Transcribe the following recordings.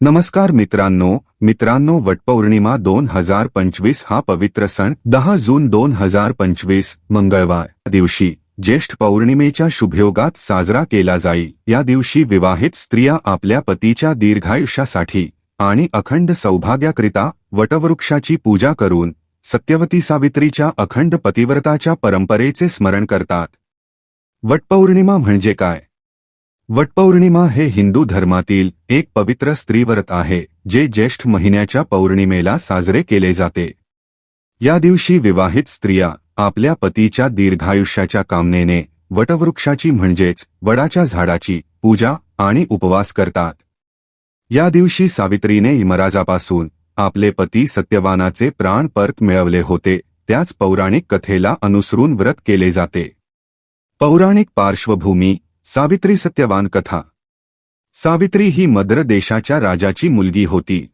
नमस्कार मित्रांनो मित्रांनो वटपौर्णिमा दोन हजार पंचवीस हा पवित्र सण दहा जून दोन हजार पंचवीस मंगळवार. दिवशी ज्येष्ठ पौर्णिमेच्या शुभयोगात साजरा केला जाई. या दिवशी विवाहित स्त्रिया आपल्या पतीच्या दीर्घायुष्यासाठी आणि अखंड सौभाग्याकरिता वटवृक्षाची पूजा करून सत्यवती सावित्रीच्या अखंड पतिव्रताच्या परंपरेचे स्मरण करतात. वटपौर्णिमा म्हणजे काय? वटपौर्णिमा हे हिंदू धर्मातील एक पवित्र स्त्रीव्रत आहे जे ज्येष्ठ महिन्याच्या पौर्णिमेला साजरे केले जाते. या दिवशी विवाहित स्त्रिया आपल्या पतीच्या दीर्घायुष्याच्या कामनेने वटवृक्षाची म्हणजेच वडाच्या झाडाची पूजा आणि उपवास करतात. या दिवशी सावित्रीने यमराजापासून आपले पती सत्यवानाचे प्राण परत मिळवले होते त्याच पौराणिक कथेला अनुसरून व्रत केले जाते. पौराणिक पार्श्वभूमी सावित्री सत्यवान कथा. सावित्री ही मद्र देशाच्या राजाची मुलगी होती.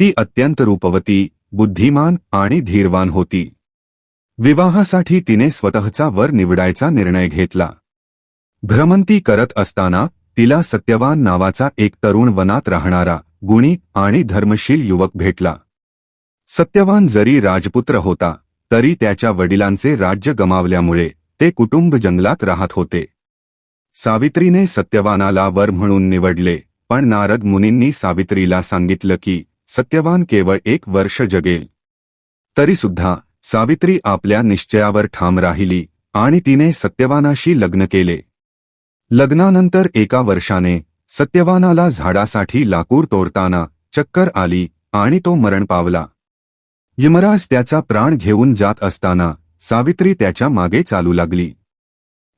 ती अत्यंत रूपवती बुद्धिमान आणि धीरवान होती. विवाहासाठी तिने स्वतःचा वर निवडायचा निर्णय घेतला. भ्रमंती करत असताना तिला सत्यवान नावाचा एक तरुण वनात राहणारा गुणी आणि धर्मशील युवक भेटला. सत्यवान जरी राजपुत्र होता तरी त्याच्या वडिलांचे राज्य गमावल्यामुळे ते कुटुंब जंगलात राहत होते. सावित्रीने सत्यवानाला वर म्हणून निवडले पण नारद मुनींनी सावित्रीला सांगितलं की सत्यवान केवळ एक वर्ष जगेल. तरीसुद्धा सावित्री आपल्या निश्चयावर ठाम राहिली आणि तिने सत्यवानाशी लग्न केले. लग्नानंतर एका वर्षाने सत्यवानाला झाडासाठी लाकूर तोडताना चक्कर आली आणि तो मरण पावला. यमराज त्याचा प्राण घेऊन जात असताना सावित्री त्याच्यामागे चालू लागली.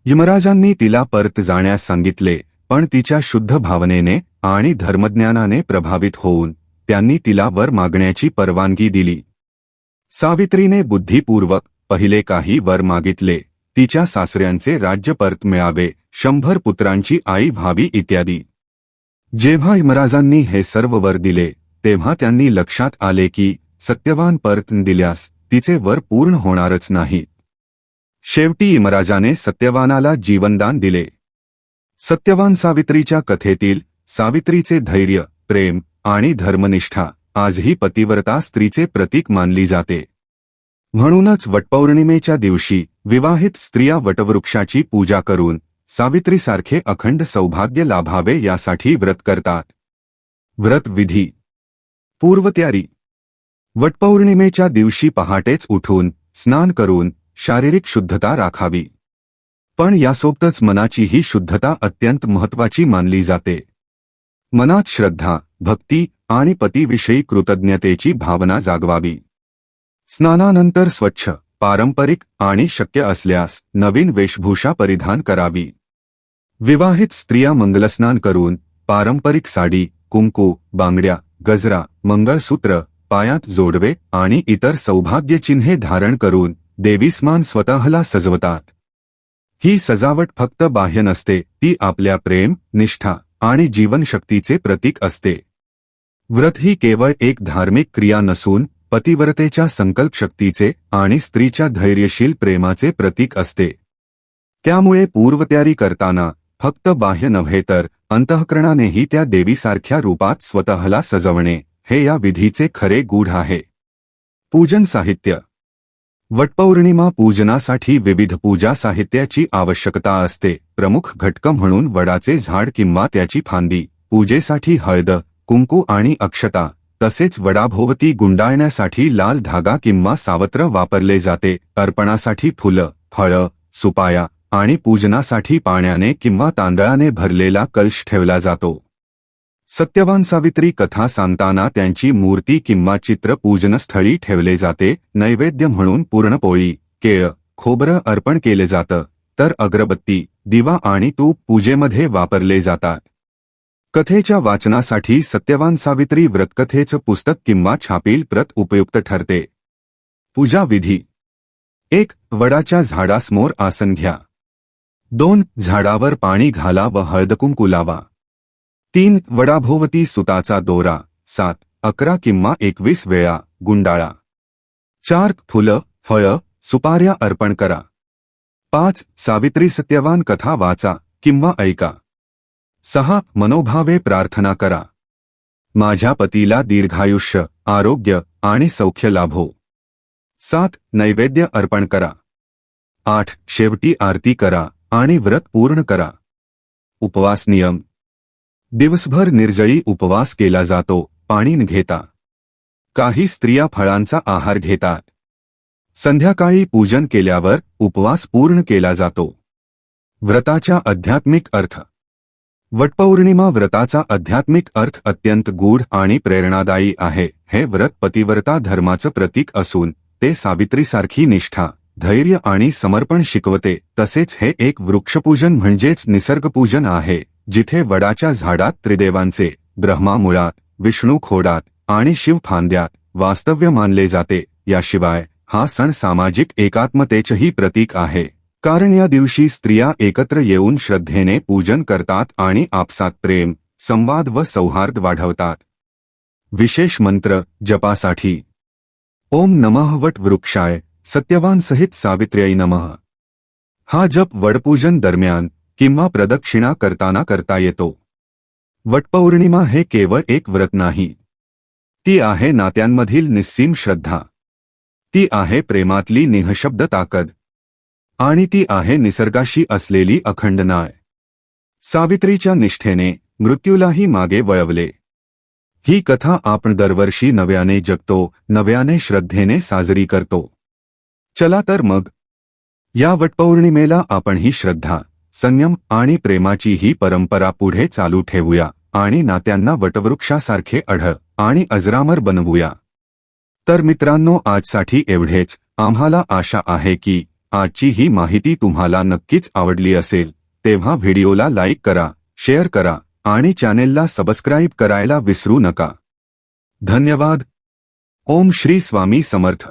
यमराजांनी तिला परत जाण्यास सांगितले पण तिच्या शुद्ध भावनेने आणि धर्मज्ञानाने प्रभावित होऊन त्यांनी तिला वर मागण्याची परवानगी दिली. सावित्रीने बुद्धिपूर्वक पहिले काही वर मागितले तिच्या सासऱ्यांचे राज्य परत मिळावे शंभर पुत्रांची आई व्हावी इत्यादी. जेव्हा यमराजांनी हे सर्व वर दिले तेव्हा त्यांनी लक्षात आले की सत्यवान परत दिल्यास तिचे वर पूर्ण होणारच नाहीत शेवटी यमराजाने सत्यवानाला जीवनदान दिले. सत्यवान सावित्रीच्या कथेतील सावित्रीचे धैर्य प्रेम आणि धर्मनिष्ठा आजही पतिव्रता स्त्रीचे प्रतीक मानली जाते. म्हणूनच वटपौर्णिमेच्या दिवशी विवाहित स्त्रिया वटवृक्षाची पूजा करून सावित्रीसारखे अखंड सौभाग्य लाभावे यासाठी व्रत करतात. व्रत विधी. पूर्वत्यारी. वटपौर्णिमेच्या दिवशी पहाटेच उठून स्नान करून शारीरिक शुद्धता राखावी. पण यासोबतच मनाचीही शुद्धता अत्यंत महत्वाची मानली जाते. मनात श्रद्धा भक्ती आणि पतीविषयी कृतज्ञतेची भावना जागवावी. स्नानानंतर स्वच्छ पारंपरिक आणि शक्य असल्यास नवीन वेशभूषा परिधान करावी. विवाहित स्त्रिया मंगलस्नान करून पारंपरिक साडी कुंकू बांगड्या गजरा मंगळसूत्र पायात जोडवे आणि इतर सौभाग्यचिन्हे धारण करून देवीस्मान स्वतःला सजवतात. ही सजावट फक्त बाह्य नसते ती आपल्या प्रेम निष्ठा आणि जीवनशक्तीचे प्रतीक असते. व्रत ही केवळ एक धार्मिक क्रिया नसून पतिव्रतेच्या संकल्पशक्तीचे आणि स्त्रीच्या धैर्यशील प्रेमाचे प्रतीक असते. त्यामुळे पूर्वतयारी करताना फक्त बाह्य नव्हे तर अंतःकरणानेही त्या देवीसारख्या रूपात स्वतःला सजवणे हे या विधीचे खरे गूढ आहे. पूजन साहित्य वटपौर्णिमा पूजनासाठी विविध पूजा साहित्याची आवश्यकता असते. प्रमुख घटक म्हणून वडाचे झाड किंवा त्याची फांदी पूजेसाठी हळद कुंकू आणि अक्षता तसेच वडाभोवती गुंडाळण्यासाठी लाल धागा किंवा सावत्र वापरले जाते. अर्पणासाठी फुलं फळं सुपाया आणि पूजनासाठी पाण्याने किंवा तांदळाने भरलेला कलश ठेवला जातो. सत्यवान सावित्री कथा सांगताना त्यांची मूर्ती किंवा चित्र पूजनस्थळी ठेवले जाते नैवेद्य म्हणून पूर्णपोळी केळ खोबरं अर्पण केले जातं तर अगरबत्ती दिवा आणि तूप पूजेमध्ये वापरले जातात. कथेच्या वाचनासाठी सत्यवान सावित्री व्रतकथेचं पुस्तक किंवा छापील प्रत उपयुक्त ठरते. पूजा विधी. एक वडाच्या झाडासमोर आसन घ्या. दोन झाडावर पाणी घाला व हळदकुंकू लावा. तीन वडाभोवती सुताचा दोरा सात अकरा किंवा एकवीस वेळा गुंडाळा. चार फुलं फळं सुपाऱ्या अर्पण करा. पाच सावित्री सत्यवान कथा वाचा किंवा ऐका. सहा मनोभावे प्रार्थना करा. माझ्या पतीला दीर्घायुष्य आरोग्य आणि सौख्य लाभो. सात नैवेद्य अर्पण करा. आठ शेवटी आरती करा आणि व्रत पूर्ण करा. उपवास नियम दिवसभर निर्जळी उपवास केला जातो पाणी न घेता. काही स्त्रिया फळांचा आहार घेतात. संध्याकाळी पूजन केल्यावर उपवास पूर्ण केला जातो. व्रताच्या आध्यात्मिक अर्थ. वटपौर्णिमा व्रताचा आध्यात्मिक अर्थ अत्यंत गूढ आणि प्रेरणादायी आहे हे व्रत पतिव्रता धर्माचं प्रतीक असून ते सावित्रीसारखी निष्ठा धैर्य आणि समर्पण शिकवते तसेच हे एक वृक्षपूजन म्हणजेच निसर्गपूजन आहे. जिथे वडाच्या झाडात त्रिदेवांचे ब्रह्मा मुळात विष्णू खोडात आणि शिव फांद्यात वास्तव्य मानले जाते याशिवाय हा सण सामाजिक एकात्मतेचंही प्रतीक आहे. कारण या दिवशी स्त्रिया एकत्र येऊन श्रद्धेने पूजन करतात आणि आपसात प्रेम संवाद व सौहार्द वाढवतात. विशेष मंत्र जपासाठी. ओम नमः वट वृक्षाय सत्यवान सहित सावित्र्यई नमः. हा जप वडपूजन दरम्यान किंवा प्रदक्षिणा करताना करता येतो. वटपौर्णिमा हे केवळ एक व्रत नाही. ती आहे नात्यांमधील निस्सीम श्रद्धा. ती आहे प्रेमातली निःशब्द ताकद. आणि ती आहे निसर्गाशी असलेली अखंड नाय. सावित्रीच्या निष्ठेने मृत्यूलाही मागे वळवले. ही कथा आपण दरवर्षी नव्याने जगतो नव्याने श्रद्धेने साजरी करतो. चला तर मग. या वटपौर्णिमेला आपण ही श्रद्धा. संयम आणि प्रेमाची ही परंपरा पुढे चालू ठेवूया आणि नात्यांना वटवृक्षासारखे अढळ आणि अजरामर बनवूया. तर मित्रांनो आजसाठी एवढेच. आम्हाला आशा आहे की आजची ही माहिती तुम्हाला नक्कीच आवडली असेल. तेव्हा व्हिडिओला लाईक करा शेअर करा आणि चॅनेलला सबस्क्राईब करायला विसरू नका. धन्यवाद. ओम श्री स्वामी समर्थ.